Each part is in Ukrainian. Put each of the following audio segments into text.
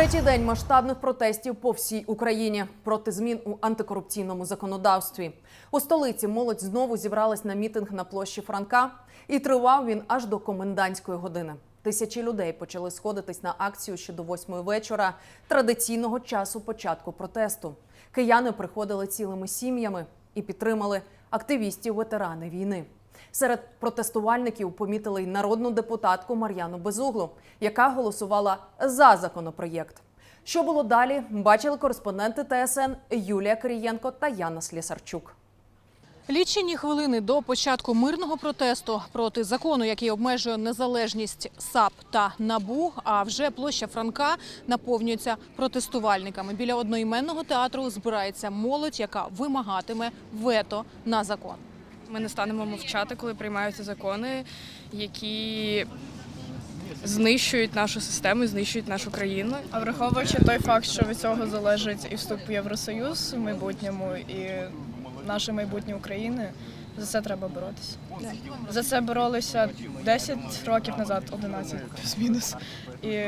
Третій день масштабних протестів по всій Україні проти змін у антикорупційному законодавстві. У столиці молодь знову зібралась на мітинг на площі Франка, і тривав він аж до комендантської години. Тисячі людей почали сходитись на акцію ще до восьмої вечора традиційного часу початку протесту. Кияни приходили цілими сім'ями і підтримали активістів ветерани війни. Серед протестувальників помітили й народну депутатку Мар'яну Безуглу, яка голосувала за законопроєкт. Що було далі, бачили кореспонденти ТСН Юлія Кирієнко та Яна Слісарчук. Лічені хвилини до початку мирного протесту проти закону, який обмежує незалежність САП та НАБУ. А вже площа Франка наповнюється протестувальниками. Біля одноіменного театру збирається молодь, яка вимагатиме вето на закон. Ми не станемо мовчати, коли приймаються закони, які знищують нашу систему, і знищують нашу країну. А враховуючи той факт, що від цього залежить і вступ в Євросоюз в майбутньому, і наше майбутнє України, за це треба боротися. За це боролися 10 років назад, 11 плюс-мінус. І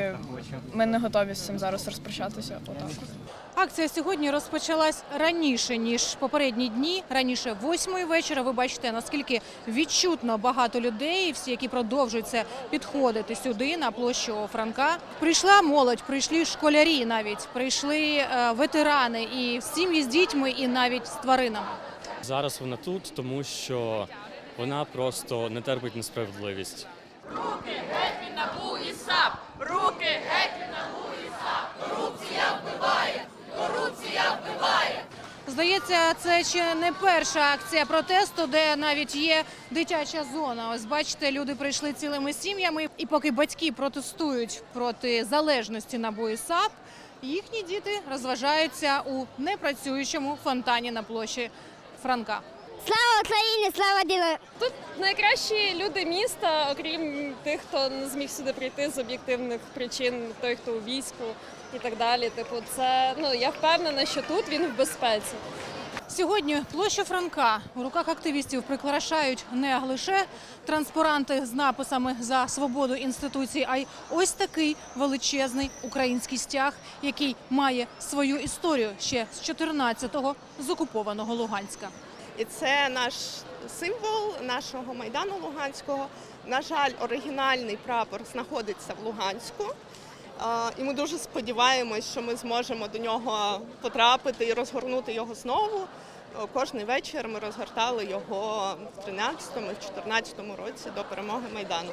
ми не готові з цим зараз розпрощатися. Отак. Акція сьогодні розпочалась раніше ніж попередні дні. Раніше восьмої вечора. Ви бачите наскільки відчутно багато людей, всі, які продовжуються підходити сюди на площу Франка. Прийшла молодь, прийшли школярі, навіть прийшли е, ветерани і сім'ї з дітьми, і навіть з тваринами. Зараз вона тут, тому що вона просто не терпить несправедливість. Здається, це ще не перша акція протесту, де навіть є дитяча зона. Ось бачите, люди прийшли цілими сім'ями, і поки батьки протестують проти залежності НАБУ і САП, їхні діти розважаються у непрацюючому фонтані на площі Франка. Слава Україні, слава ділу! Тут найкращі люди міста, окрім тих, хто не зміг сюди прийти з об'єктивних причин, той, хто у війську і так далі. Типу, це ну я впевнена, що тут він в безпеці. Сьогодні площу Франка у руках активістів прикрашають не лише транспаранти з написами за свободу інституцій, а й ось такий величезний український стяг, який має свою історію ще з 14-го з окупованого Луганська. І це наш символ нашого майдану Луганського. На жаль, оригінальний прапор знаходиться в Луганську. І ми дуже сподіваємось, що ми зможемо до нього потрапити і розгорнути його знову. Кожний вечір ми розгортали його в 13-му, 14-му році до перемоги Майдану.